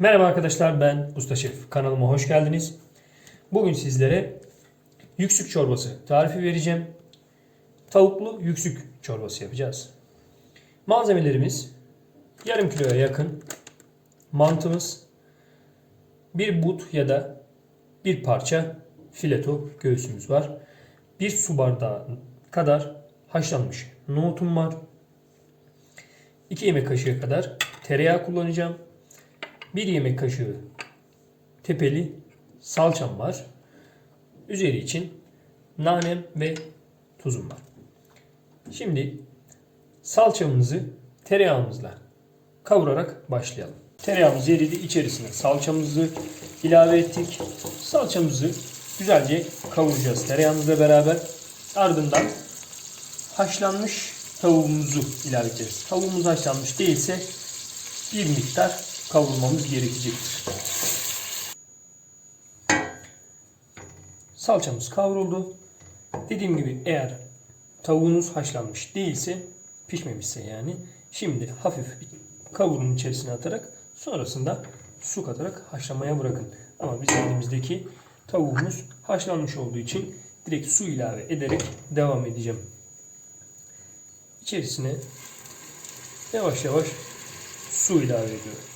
Merhaba arkadaşlar ben Usta Şef. Kanalıma hoş geldiniz. Bugün sizlere yüksük çorbası tarifi vereceğim. Tavuklu yüksük çorbası yapacağız. Malzemelerimiz yarım kiloya yakın mantımız, bir but ya da bir parça fileto göğsümüz var. Bir su bardağı kadar haşlanmış nohutum var. 2 yemek kaşığı kadar tereyağı kullanacağım. 1 yemek kaşığı tepeli salçam var. Üzeri için nanem ve tuzum var. Şimdi salçamızı tereyağımızla kavurarak başlayalım. Tereyağımız eridi. içerisine salçamızı ilave ettik. Salçamızı güzelce kavuracağız tereyağımızla beraber. Ardından haşlanmış tavuğumuzu ilave edeceğiz. Tavuğumuz haşlanmış değilse bir miktar kavurmamız gerekecektir. Salçamız kavruldu. Dediğim gibi eğer tavuğunuz haşlanmış değilse, pişmemişse yani, şimdi hafif kavurun içerisine atarak sonrasında su katarak haşlamaya bırakın. Ama bizim elimizdeki tavuğumuz haşlanmış olduğu için direkt su ilave ederek devam edeceğim. İçerisine yavaş yavaş su ilave ediyorum.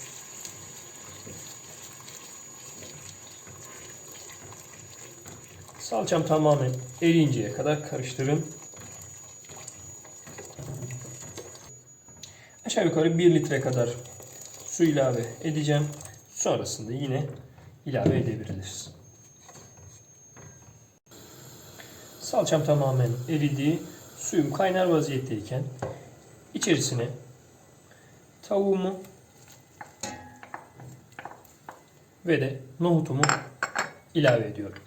Salçam tamamen eriyinceye kadar karıştırın. Aşağı yukarı 1 litre kadar su ilave edeceğim. Sonrasında yine ilave edebiliriz. Salçam tamamen eridi. Suyum kaynar vaziyetteyken içerisine tavuğumu ve de nohutumu ilave ediyorum.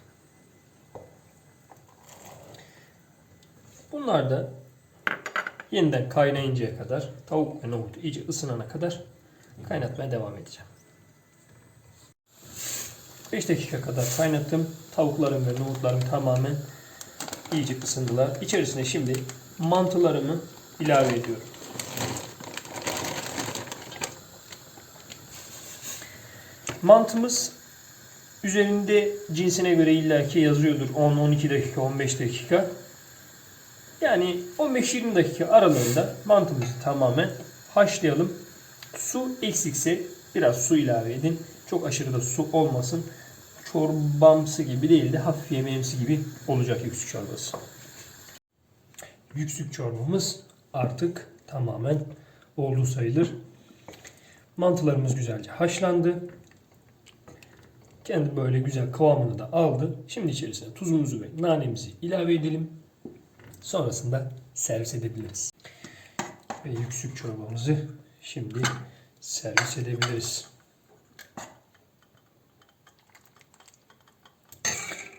Bunlar da yeniden kaynayıncaya kadar tavuk ve nohut iyice ısınana kadar kaynatmaya devam edeceğim. 5 dakika kadar kaynattım. Tavuklarım ve nohutlarım tamamen iyice ısındılar. İçerisine şimdi mantılarımı ilave ediyorum. Mantımız üzerinde cinsine göre illaki yazıyordur. 10-12 dakika, 15 dakika. Yani 15-20 dakika aralığında mantımızı tamamen haşlayalım. Su eksikse biraz su ilave edin. Çok aşırı da su olmasın. Çorbamsı gibi değil de hafif yemeğimsi gibi olacak yüksük çorbası. Yüksük çorbamız artık tamamen oldu sayılır. Mantılarımız güzelce haşlandı. Kendi böyle güzel kıvamını da aldı. Şimdi içerisine tuzumuzu ve nanemizi ilave edelim. Sonrasında servis edebiliriz. Ve yüksük çorbamızı şimdi servis edebiliriz.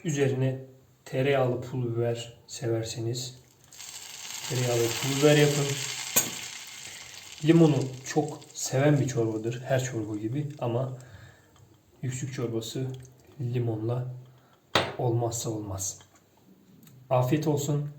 Üzerine tereyağlı pul biber severseniz tereyağlı pul biber yapın. Limonu çok seven bir çorbadır. Her çorba gibi ama yüksük çorbası limonla olmazsa olmaz. Afiyet olsun.